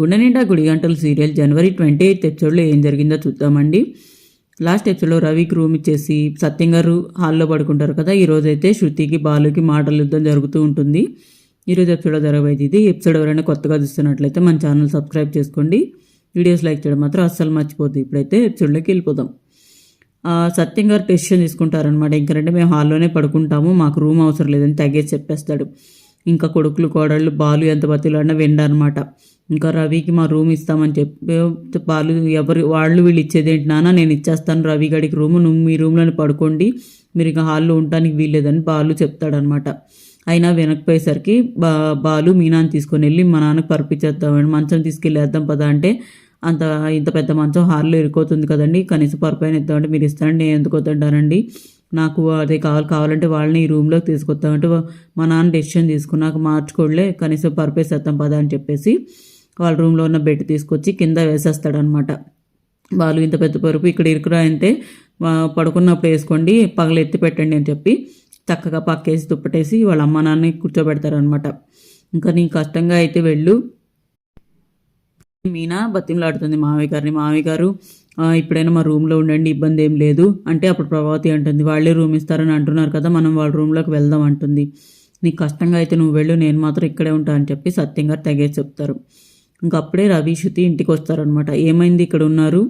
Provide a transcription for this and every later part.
గుండె నిండా సీరియల్ జనవరి ట్వంటీ ఎయిత్ ఎపిసోడ్లో ఏం జరిగిందో చూద్దామండి. లాస్ట్ ఎపిసోడ్లో రవికి రూమ్ ఇచ్చేసి సత్యం గారు హాల్లో పడుకుంటారు కదా ఈరోజైతే శృతికి బాలుకి మాటల యుద్ధం జరుగుతూ ఉంటుంది. ఈరోజు ఎపిసోడ్లో జరగబోయేది ఇది. ఎపిసోడ్ ఎవరైనా కొత్తగా చూస్తున్నట్లయితే మన ఛానల్ సబ్స్క్రైబ్ చేసుకోండి. వీడియోస్ లైక్ చేయడం మాత్రం అస్సలు మర్చిపోద్దు. ఇప్పుడైతే ఎపిసోడ్లోకి వెళ్ళిపోదాం. సత్యం గారు డెసిషన్ తీసుకుంటారనమాట ఇంకంటే మేము హాల్లోనే పడుకుంటాము మాకు రూమ్ అవసరం లేదని తగ్గేసి చెప్పేస్తాడు. ఇంకా కొడుకులు కోడళ్ళు బాలు ఎంత బతిలాడినా వెండనమాట ఇంకా రవికి మా రూమ్ ఇస్తామని చెప్పి బాలు ఎవరు వాళ్ళు వీళ్ళు ఇచ్చేది ఏంటి నాన్న? నేను ఇచ్చేస్తాను రవి గడికి రూమ్ నువ్వు మీ రూమ్లోనే పడుకోండి. మీరు ఇంకా హాల్లో ఉండటానికి వీల్లేదని బాలు చెప్తాడనమాట అయినా వెనక్కిపోయేసరికి బా బాలు మీనాన్ని తీసుకొని వెళ్ళి మా నాన్నకు పర్పించేద్దామని మంచం తీసుకెళ్ళేద్దాం పదా అంటే అంత ఇంత పెద్ద మంచం హాల్లో ఇరుకోతుంది కదండి. కనీసం పరుపైన ఇద్దామంటే మీరు ఇస్తానండి నేను ఎందుకు వద్దంటానండి? నాకు అదే కావాలి కావాలంటే వాళ్ళని ఈ రూమ్లోకి తీసుకొస్తామంటే మా నాన్న డెసిషన్ తీసుకున్నాక మార్చుకోలే కనీసం పర్పేస్ వేద్దాం పదా అని చెప్పేసి వాళ్ళ రూమ్లో ఉన్న బెడ్ తీసుకొచ్చి కింద వేసేస్తాడనమాట వాళ్ళు ఇంత పెద్ద పరుపు ఇక్కడ ఇరుకురా అంటే పడుకున్నప్పుడు వేసుకోండి పగలు ఎత్తి పెట్టండి అని చెప్పి చక్కగా పక్కేసి దుప్పటేసి వాళ్ళ అమ్మ నాన్నని కూర్చోబెడతారనమాట ఇంకా నీ కష్టంగా అయితే వెళ్ళు మీనా బతిమలాడుతుంది మామయ్య గారిని. మామయ్య గారు ఇప్పుడైనా మా రూమ్లో ఉండండి ఇబ్బంది ఏం లేదు అంటే అప్పుడు ప్రభావతి అంటుంది వాళ్ళే రూమ్ ఇస్తారని అంటున్నారు కదా మనం వాళ్ళ రూమ్లోకి వెళ్దాం అంటుంది. నీకు కష్టంగా అయితే నువ్వు వెళ్ళు నేను మాత్రం ఇక్కడే ఉంటా అని చెప్పి సత్యం గారు తెగేసి చెప్తారు. ఇంకా అప్పుడే రవి శృతి ఇంటికి వస్తారనమాట ఏమైంది ఇక్కడ ఉన్నారు?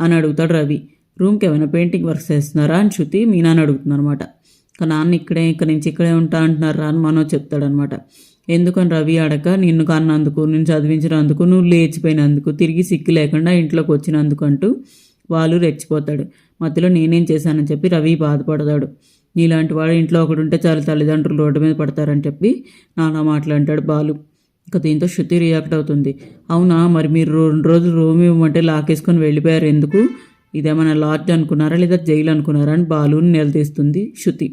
అని అడుగుతాడు రవి. రూమ్కి ఏమైనా పెయింటింగ్ వర్క్ చేస్తున్నారా అని శృతి మీనాని అడుగుతుంది అనమాట ఇంకా నాన్న ఇక్కడే ఇక్కడ నుంచి ఇక్కడే ఉంటా రా అని మనో చెప్తాడనమాట. ఎందుకని రవి అడగ నిన్ను కన్నందుకు నిన్ను చదివించినందుకు నువ్వు లేచిపోయినందుకు తిరిగి సిక్కు లేకుండా ఇంట్లోకి వచ్చినందుకు అంటూ వాళ్ళు రెచ్చిపోతాడు. మధ్యలో నేనేం చేశానని చెప్పి రవి బాధపడతాడు. నీలాంటి వాడు ఇంట్లో ఒకడు ఉంటే చాలా తల్లిదండ్రులు రోడ్డు మీద పడతారని చెప్పి నానా మాట్లాంటాడు బాలు. ఇంకా దీంతో శృతి రియాక్ట్ అవుతుంది. అవునా మరి మీరు రెండు రోజులు రూమ్ ఇవ్వమంటే లాకేసుకొని వెళ్ళిపోయారు ఎందుకు? ఇదేమైనా లాడ్జ్ అనుకున్నారా లేదా జైలు అనుకున్నారా అని బాలుని నిలదీస్తుంది శృతి.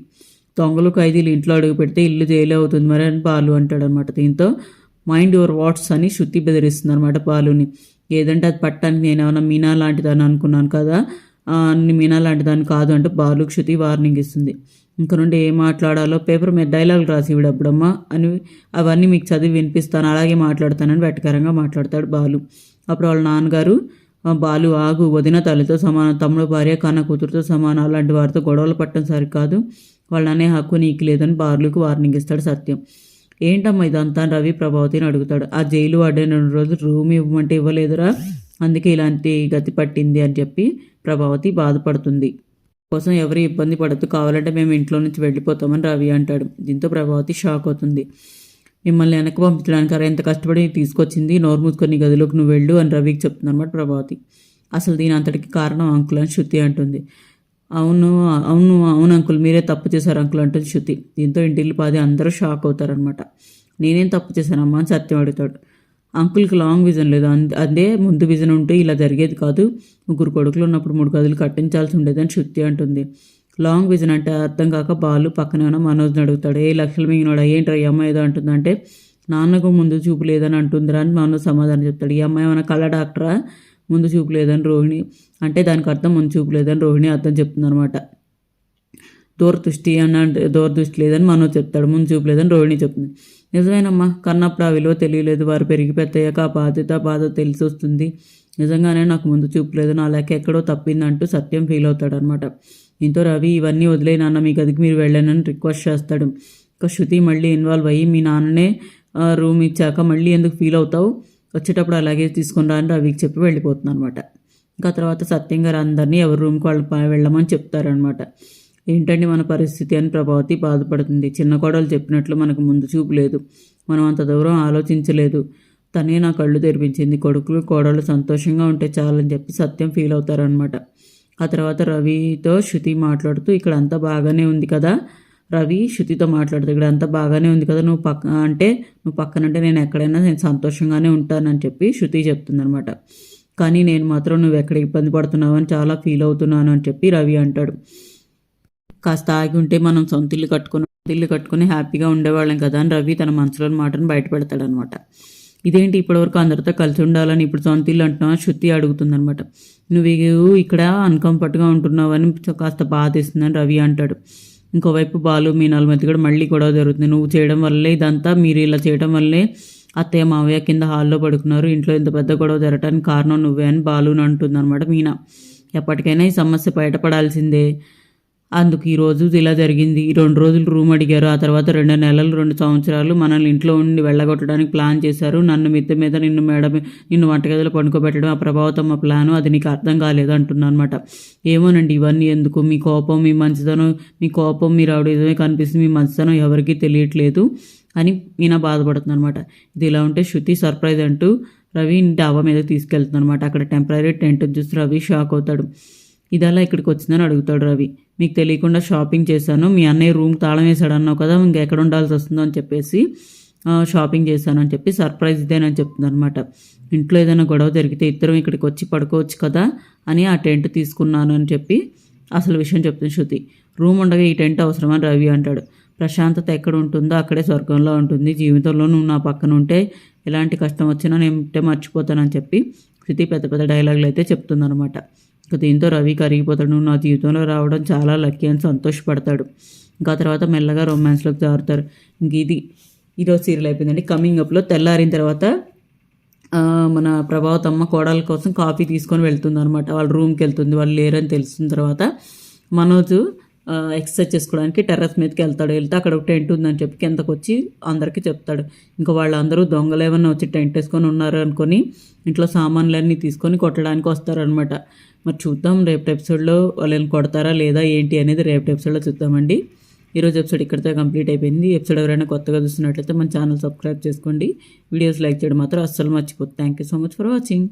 దొంగలు ఖైదీలు ఇంట్లో అడుగు పెడితే ఇల్లు జైలు అవుతుంది మరి అని బాలు అంటాడు అనమాట దీంతో మైండ్ యువర్ వాట్స్ అని శృతి బెదిరిస్తుంది అనమాట బాలుని. ఏదంటే అది పట్టడానికి నేను ఏమైనా మీనా లాంటిదని అనుకున్నాను కదా? అన్ని మీనా లాంటిదాన్ని కాదు అంటూ బాలు శృతి వార్నింగ్ ఇస్తుంది. ఇంక నుండి ఏం మాట్లాడాలో పేపర్ మీద డైలాగ్ రాసి ఇవిడప్పుడమ్మా అని అవన్నీ మీకు చదివి వినిపిస్తాను అలాగే మాట్లాడతానని వెటకరంగా మాట్లాడతాడు బాలు. అప్పుడు వాళ్ళ నాన్నగారు బాలు ఆగు వదిన తల్లితో సమానం తమ్ముడు భార్య కన్న కూతురుతో సమానం అలాంటి వారితో గొడవలు పట్టడం సరికాదు. వాళ్ళ అనే హక్కు నీకు లేదని బార్లకు వార్నింగ్ ఇస్తాడు సత్యం. ఏంటమ్మా ఇదంతా? రవి ప్రభావతిని అడుగుతాడు. ఆ జైలు వాడే రెండు రోజులు రూమ్ ఇవ్వమంటే ఇవ్వలేదురా? అందుకే ఇలాంటి గతి పట్టింది అని చెప్పి ప్రభావతి బాధపడుతుంది. కోసం ఎవరు ఇబ్బంది పడద్దు కావాలంటే మేము ఇంట్లో నుంచి వెళ్ళిపోతామని రవి అంటాడు. దీంతో ప్రభావతి షాక్ అవుతుంది. మిమ్మల్ని వెనక్కి పంపించడానికి అరే ఎంత కష్టపడి తీసుకొచ్చింది? నోరు మూసుకొని గదిలోకి నువ్వు వెళ్ళు అని రవికి చెప్తుందన్నమాట ప్రభావతి. అసలు దీని అంతటికి కారణం అంకుల్ అని శృతి అంటుంది. అవును అవును అవును అంకుల్ మీరే తప్పు చేశారు అంకుల్ అంటుంది శృతి. దీంతో ఇంటిల్లి పాది అందరూ షాక్ అవుతారనమాట నేనేం తప్పు చేశానమ్మా అని సత్యం అడుగుతాడు. అంకుల్కి లాంగ్ విజన్ లేదు. అదే ముందు విజన్ ఉంటే ఇలా జరిగేది కాదు. ముగ్గురు కొడుకులు ఉన్నప్పుడు మూడు గదులు కట్టించాల్సి ఉండేదని శృతి అంటుంది. లాంగ్ విజన్ అంటే అర్థం కాక బాలు పక్కనే ఉన్న మనోజ్ని అడుగుతాడు ఏ లక్ష్యం మింగినోడా ఏంట్రా ఈ అమ్మాయి ఏదో అంటుందంటే నాన్నకు ముందు చూపు లేదని అంటుందిరా అని మనోజ్ సమాధానం చెప్తాడు. ఈ అమ్మాయి ఏమైనా కళ్ళ డాక్టరా? ముందు చూపు లేదని రోహిణి అంటే దానికి అర్థం ముందు చూపు లేదని రోహిణి అర్థం చెప్తుందనమాట దూరదృష్టి అని అంటే దూరదృష్టి లేదని మనోజ్ చెప్తాడు ముందు చూపు లేదని రోహిణి చెప్తుంది. నిజమేనమ్మా కన్నప్పుడు ఆ విలువ తెలియలేదు వారు పెరిగి పెద్దయ్యాక ఆ బాధ్యత బాధ తెలిసి వస్తుంది. నిజంగానే నాకు ముందు చూపు లేదు నా లెక్క ఎక్కడో తప్పిందంటూ సత్యం ఫీల్ అవుతాడనమాట దీంతో రవి ఇవన్నీ వదిలే నాన్న మీ గదికి మీరు వెళ్ళానని రిక్వెస్ట్ చేస్తాడు. ఇంకా శృతి మళ్ళీ ఇన్వాల్వ్ అయ్యి మీ నాన్ననే ఆ, రూమ్ ఇచ్చాక మళ్ళీ ఎందుకు ఫీల్ అవుతావు? వచ్చేటప్పుడు అలాగే తీసుకుని రా అని రవికి చెప్పి వెళ్ళిపోతుంది అనమాట ఇంకా తర్వాత సత్యం గారు అందరినీ ఎవరి రూమ్కి వాళ్ళు వెళ్ళమని చెప్తారనమాట ఏంటండి మన పరిస్థితి? అని ప్రభావతి బాధపడుతుంది. చిన్న కోడలు చెప్పినట్లు మనకు ముందు చూపు లేదు. మనం అంత దూరం ఆలోచించలేదు. తనే నా కళ్ళు తెరిపించింది. కొడుకులు కోడలు సంతోషంగా ఉంటే చాలని చెప్పి సత్యం ఫీల్ అవుతారనమాట ఆ తర్వాత రవితో శృతి మాట్లాడుతూ ఇక్కడ అంతా బాగానే ఉంది కదా? రవి శృతితో మాట్లాడుతూ ఇక్కడ అంతా బాగానే ఉంది కదా? నువ్వు పక్క అంటే నువ్వు పక్కనంటే నేను ఎక్కడైనా నేను సంతోషంగానే ఉంటానని చెప్పి శృతి చెప్తుందనమాట కానీ నేను మాత్రం నువ్వు ఎక్కడ ఇబ్బంది పడుతున్నావు అని చాలా ఫీల్ అవుతున్నాను అని చెప్పి రవి అంటాడు. కాస్త ఆగి ఉంటే మనం సొంత ఇల్లు కట్టుకుని ఇల్లు కట్టుకుని హ్యాపీగా ఉండేవాళ్ళం కదా అని రవి తన మనసులోని మాటను బయట పెడతాడనమాట ఇదేంటి ఇప్పటివరకు అందరితో కలిసి ఉండాలని ఇప్పుడు సొంతిల్లు అంటున్నా అంటున్నావు? శృతి అడుగుతుందనమాట నువ్వు ఇక్కడ అన్కంఫర్ట్గా ఉంటున్నావని కాస్త బాధేస్తుందని రవి అంటాడు. ఇంకోవైపు బాలు మీ నలుమతి కూడా మళ్ళీ గొడవ జరుగుతుంది. నువ్వు చేయడం వల్లే ఇదంతా మీరు ఇలా చేయడం వల్లే అత్తయ్య మావయ్య కింద హాల్లో పడుకున్నారు. ఇంట్లో ఇంత పెద్ద గొడవ జరగడానికి కారణం నువ్వే అని బాలుని అంటుందన్నమాట మీనా. ఎప్పటికైనా ఈ సమస్య బయటపడాల్సిందే. అందుకు ఈరోజు ఇలా జరిగింది. ఈ రెండు రోజులు రూమ్ అడిగారు. ఆ తర్వాత రెండు నెలలు రెండు సంవత్సరాలు మనల్ని ఇంట్లో ఉండి వెళ్ళగొట్టడానికి ప్లాన్ చేశారు. నన్ను మిద్దె మీద నిన్ను మేడ నిన్ను వంటగదిలో పండుకోబెట్టడం ఆ ప్రభావతమ్మ ప్లాను. అది నీకు అర్థం కాలేదు అంటున్నా అనమాట ఏమోనండి ఇవన్నీ ఎందుకు? మీ కోపం మీ మంచితనం మీ కోపం మీరు రౌడీజమే కనిపిస్తుంది. మీ మంచితనం ఎవరికీ తెలియట్లేదు అని ఈయన బాధపడుతుంది అనమాట ఇది ఇలా ఉంటే శృతి సర్ప్రైజ్ అంటూ రవి డాబా మీద తీసుకెళ్తుంది అనమాట అక్కడ టెంపరీ టెంట్ చూసి రవి షాక్ అవుతాడు. ఇదలా ఇక్కడికి వచ్చిందని అడుగుతాడు రవి. మీకు తెలియకుండా షాపింగ్ చేశాను. మీ అన్నయ్య రూమ్ తాళం వేసాడు అన్నావు కదా ఇంకా ఎక్కడ ఉండాల్సి వస్తుందో అని చెప్పేసి షాపింగ్ చేశాను అని చెప్పి సర్ప్రైజ్ ఇదేనని చెప్తుంది అనమాట ఇంట్లో ఏదైనా గొడవ జరిగితే ఇద్దరం ఇక్కడికి వచ్చి పడుకోవచ్చు కదా అని ఆ టెంట్ తీసుకున్నాను అని చెప్పి అసలు విషయం చెప్తుంది శృతి. రూమ్ ఉండగా ఈ టెంట్ అవసరమని రవి అంటాడు. ప్రశాంతత ఎక్కడ ఉంటుందో అక్కడే స్వర్గంలో ఉంటుంది. జీవితంలో నువ్వు నా పక్కన ఉంటే ఎలాంటి కష్టం వచ్చినా నేను మర్చిపోతానని చెప్పి శృతి పెద్ద పెద్ద డైలాగులు అయితే చెప్తుందనమాట దీంతో రవి కరిగిపోతాడు. నా జీవితంలో రావడం చాలా లక్కీ అని సంతోషపడతాడు. ఇంకా తర్వాత మెల్లగా రొమాన్స్లోకి జారుతారు. ఇంక ఇది ఈరోజు సీరియల్ అయిపోయిందండి. కమింగ్ అప్లో తెల్లారిన తర్వాత మన మన ప్రభావతమ్మ కోడల కోసం కాఫీ తీసుకొని వెళ్తుంది అనమాట వాళ్ళ రూమ్కి వెళ్తుంది. వాళ్ళు లేరని తెలిసిన తర్వాత మనోజ్ ఎక్సర్సైజ్ చేసుకోవడానికి టెర్రస్ మీదకి వెళ్తాడు. వెళ్తే అక్కడ ఒక టెంట్ ఉందని చెప్పి కిందకు వచ్చి అందరికీ చెప్తాడు. ఇంకా వాళ్ళందరూ దొంగలు ఏమన్నా వచ్చి టెంట్ వేసుకొని ఉన్నారు అనుకొని ఇంట్లో సామాన్లన్నీ తీసుకొని కొట్టడానికి వస్తారనమాట మరి చూద్దాం. రేపటి ఎపిసోడ్లో వాళ్ళని కొడతారా లేదా ఏంటి అనేది రేపటి ఎపిసోడ్లో చూద్దామండి. ఈరోజు ఎపిసోడ్ ఇక్కడితో కంప్లీట్ అయిపోయింది. ఎపిసోడ్ ఎవరైనా కొత్తగా చూస్తున్నట్లయితే మన ఛానల్ సబ్స్క్రైబ్ చేసుకోండి. వీడియోస్ లైక్ చేయడం మాత్రం అస్సలు మర్చిపోతుంది thank you so much for watching.